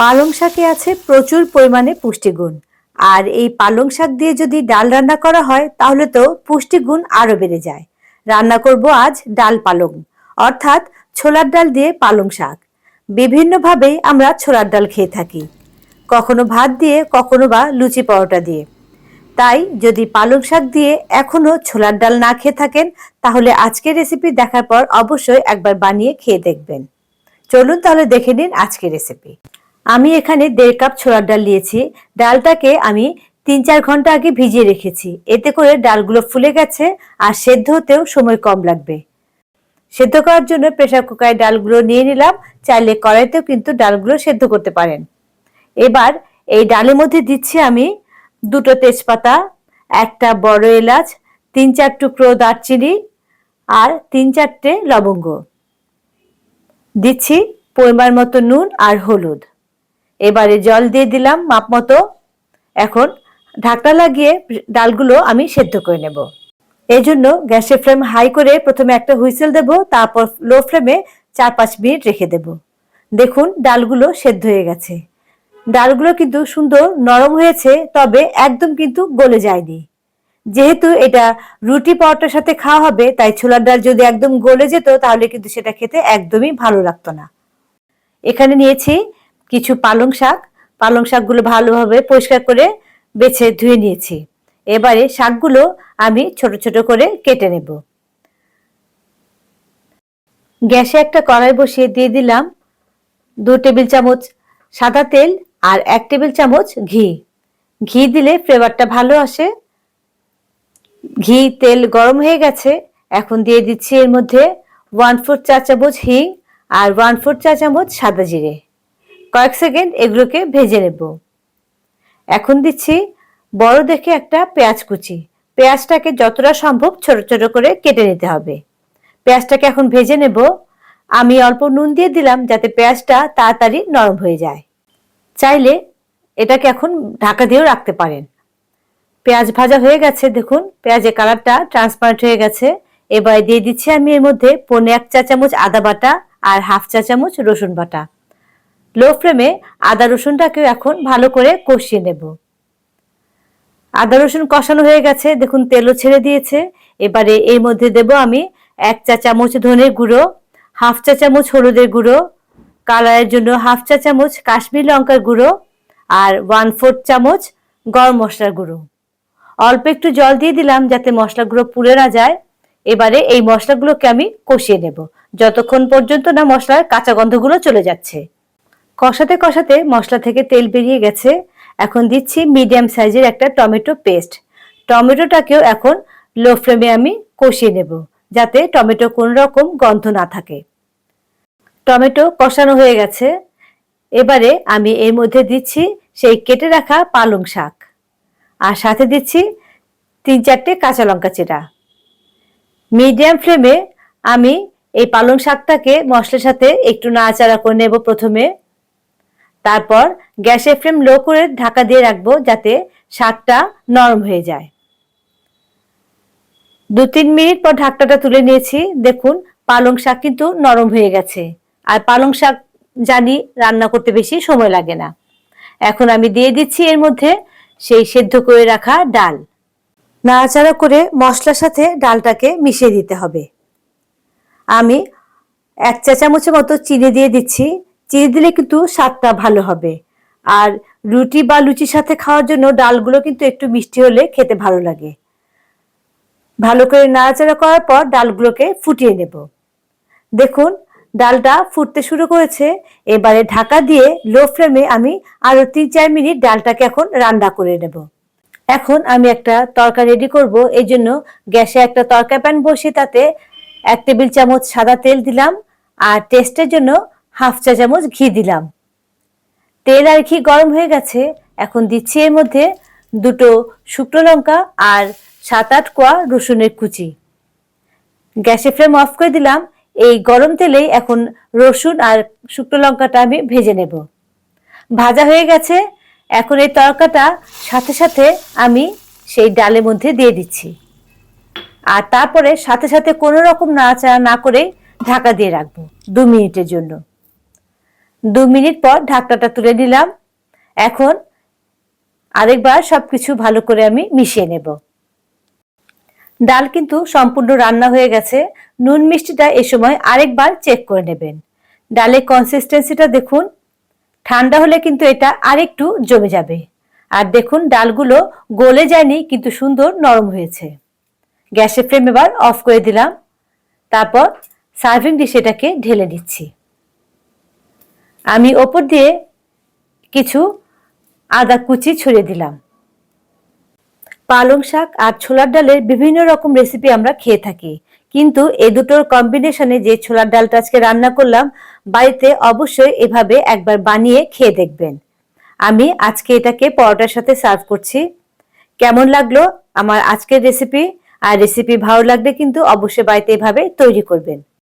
পালং শাকে আছে প্রচুর পরিমাণে পুষ্টিগুণ। আর এই পালং শাক দিয়ে যদি ডাল রান্না করা হয়, তাহলে তো পুষ্টিগুণ আরও বেড়ে যায়। রান্না করব আজ ডাল পালং, অর্থাৎ ছোলার ডাল দিয়ে পালং শাক। বিভিন্নভাবেই আমরা ছোলার ডাল খেয়ে থাকি। কখনো ভাত দিয়ে, কখনো বা লুচি পরোটা দিয়ে। তাই যদি পালং শাক দিয়ে এখনও ছোলার ডাল না খেয়ে থাকেন, তাহলে আজকের রেসিপি দেখার পর অবশ্যই একবার বানিয়ে খেয়ে দেখবেন। চলুন তাহলে দেখে নিন আজকের রেসিপি। আমি এখানে দেড় কাপ ছোলার ডাল নিয়েছি। ডালটাকে আমি তিন চার ঘণ্টা আগে ভিজিয়ে রেখেছি। এতে করে ডালগুলো ফুলে গেছে আর সেদ্ধ হতেও সময় কম লাগবে। সেদ্ধ করার জন্য প্রেসার কুকারে ডালগুলো নিয়ে নিলাম। চাইলে কড়াইতেও কিন্তু ডালগুলো সেদ্ধ করতে পারেন। এবার এই ডালের মধ্যে দিচ্ছি আমি দুটো তেজপাতা, একটা বড় এলাচ, তিন চার টুকরো দারচিনি আর তিন চারটে লবঙ্গ। দিচ্ছি পরিমাণ মতো নুন আর হলুদ। এবারে জল দিয়ে দিলাম, মাপ মতো। এখন ঢাকনা লাগিয়ে ডালগুলো আমি সেদ্ধ করে নেব। এই জন্য গ্যাসের ফ্লেম হাই করে প্রথমে একটা হুইসেল দেব, তারপর লো ফ্লেমে চার পাঁচ মিনিট রেখে দেব। দেখুন, ডালগুলো সেদ্ধ হয়ে গেছে। ডালগুলো কিন্তু সুন্দর নরম হয়েছে, তবে একদম কিন্তু গলে যায়নি। যেহেতু এটা রুটি পরোটার সাথে খাওয়া হবে, তাই ছোলার ডাল যদি একদম গলে যেত, তাহলে কিন্তু সেটা খেতে একদমই ভালো লাগতো না। এখানে নিয়েছি কিছু পালং শাক। পালং শাকগুলো ভালোভাবে পরিষ্কার করে বেছে ধুয়ে নিয়েছি। এবারে শাকগুলো আমি ছোট ছোট করে কেটে নেব। গ্যাসে একটা কড়াই বসিয়ে দিয়ে দিলাম দু টেবিল চামচ সাদা তেল আর এক টেবিল চামচ ঘি। ঘি দিলে ফ্লেভারটা ভালো আসে। ঘি, তেল গরম হয়ে গেছে। এখন দিয়ে দিচ্ছি এর মধ্যে ওয়ান ফোর চা চামচ হিং আর ওয়ান ফোর চা চামচ সাদা জিরে। কয়েক সেকেন্ড এগুলোকে ভেজে নেব। এখন দিচ্ছি বড় দেখে একটা পেঁয়াজ কুচি। পেঁয়াজটাকে যতটা সম্ভব ছোট ছোট করে কেটে নিতে হবে। পেঁয়াজটাকে এখন ভেজে নেব। আমি অল্প নুন দিয়ে দিলাম যাতে পেঁয়াজটা তাড়াতাড়ি নরম হয়ে যায়। চাইলে এটাকে এখন ঢাকা দিয়েও রাখতে পারেন। পেঁয়াজ ভাজা হয়ে গেছে, দেখুন। পেঁয়াজের কালারটা ট্রান্সপারেন্ট হয়ে গেছে। এবার দিয়ে দিচ্ছি আমি এর মধ্যে পনে এক চা চামচ আদা বাটা আর হাফ চা চামচ রসুন বাটা। লো ফ্লেমে আদা রসুনটাকেও এখন ভালো করে কষিয়ে নেব। আদা রসুন কষানো হয়ে গেছে, দেখুন তেলও ছেড়ে দিয়েছে। এবারে এর মধ্যে দেব আমি এক চা চামচ ধনের গুঁড়ো, হাফ চা চামচ হলুদের গুঁড়ো কালারের জন্য হাফ চা চামচ কাশ্মীর লঙ্কার গুঁড়ো আর ওয়ান ফোর্থ চামচ গরম মশলার গুঁড়ো। অল্প একটু জল দিয়ে দিলাম যাতে মশলাগুলো পুড়ে না যায়। এবারে এই মশলাগুলোকে আমি কষিয়ে নেব। যতক্ষণ পর্যন্ত না মশলার কাঁচা গন্ধগুলো চলে যাচ্ছে। কষাতে কষাতে মশলা থেকে তেল বেরিয়ে গেছে। এখন দিচ্ছি মিডিয়াম সাইজের একটা টমেটো পেস্ট। টমেটোটাকেও এখন লো ফ্লেমে আমি কষিয়ে নেব, যাতে টমেটো কোনো রকম গন্ধ না থাকে। টমেটো কষানো হয়ে গেছে। এবারে আমি এর মধ্যে দিচ্ছি সেই কেটে রাখা পালং শাক। আর সাথে দিচ্ছি তিন চারটে কাঁচা লঙ্কা চেরা। মিডিয়াম ফ্লেমে আমি এই পালং শাকটাকে মশলার সাথে একটু নাড়াচাড়া করে নেব প্রথমে। তারপর গ্যাসের ফ্লেম লো করে ঢাকা দিয়ে রাখব যাতে শাকটা নরম হয়ে যায়। দু তিন মিনিট পর ঢাকটাটা তুলে নিয়েছি। দেখুন, পালং শাক কিন্তু নরম হয়ে গেছে। আর পালং শাক জানি রান্না করতে বেশি সময় লাগে না। এখন আমি দিয়ে দিচ্ছি এর মধ্যে সেই সেদ্ধ করে রাখা ডাল। নাড়াচাড়া করে মশলার সাথে ডালটাকে মিশিয়ে দিতে হবে। আমি এক চা চামচের মতো চিনি দিয়ে দিচ্ছি। চিনি দিলে কিন্তু স্বাদটা ভালো হবে। আর রুটি বা লুচির সাথে খাওয়ার জন্য ডালগুলো কিন্তু একটু মিষ্টি হলে খেতে ভালো লাগে। ভালো করে নাড়াচাড়া করার পর ডালগুলোকে ফুটিয়ে নেব। দেখুন, ডালটা ফুটতে শুরু করেছে। এবারে ঢাকা দিয়ে লো ফ্লেমে আমি আরও তিন চার মিনিট ডালটাকে এখন রান্না করে নেব। এখন আমি একটা তরকা রেডি করব। এই জন্য গ্যাসে একটা তরকা প্যান বসিয়ে তাতে এক টেবিল চামচ সাদা তেল দিলাম। আর টেস্টের জন্য হাফ চা চামচ ঘি দিলাম। তেল আর ঘি গরম হয়ে গেছে। এখন দিচ্ছি এর মধ্যে দুটো শুকনো লঙ্কা আর সাত আট কোয়া রসুনের কুচি। গ্যাসের ফ্লেম অফ করে দিলাম। এই গরম তেলেই এখন রসুন আর শুকনো লঙ্কাটা আমি ভেজে নেব। ভাজা হয়ে গেছে। এখন এই তরকাটা সাথে সাথে আমি সেই ডালের মধ্যে দিয়ে দিচ্ছি। আর তারপরে সাথে সাথে কোনো রকম নাড়াচাড়া না করে ঢাকা দিয়ে রাখব দু মিনিটের জন্য। দু মিনিট পর ঢাকনাটা তুলে নিলাম। এখন আরেকবার সব কিছু ভালো করে আমি মিশিয়ে নেব। ডাল কিন্তু সম্পূর্ণ রান্না হয়ে গেছে। নুন মিষ্টিটা এ সময় আরেকবার চেক করে নেবেন। ডালের কনসিস্টেন্সিটা দেখুন। ঠান্ডা হলে কিন্তু এটা আরেকটু জমে যাবে। আর দেখুন, ডালগুলো গলে যায়নি, কিন্তু সুন্দর নরম হয়েছে। গ্যাসের ফ্লেম এবার অফ করে দিলাম। তারপর সার্ভিং ডিশে এটাকে ঢেলে দিচ্ছি আমি ওপর দিয়ে কিছু আদা কুচি ছড়িয়ে দিলাম। পালং শাক আর ছোলার ডালের বিভিন্ন রকম রেসিপি আমরা খেয়ে থাকি। কিন্তু এ দুটোর কম্বিনেশনে যে ছোলার ডালটা আজকে রান্না করলাম, বাড়িতে অবশ্যই এভাবে একবার বানিয়ে খেয়ে দেখবেন। আমি আজকে এটাকে পরোটার সাথে সার্ভ করছি। কেমন লাগল আমার আজকের রেসিপি আর রেসিপি ভালো লাগলে কিন্তু অবশ্যই বাড়িতে এভাবে তৈরি করবেন।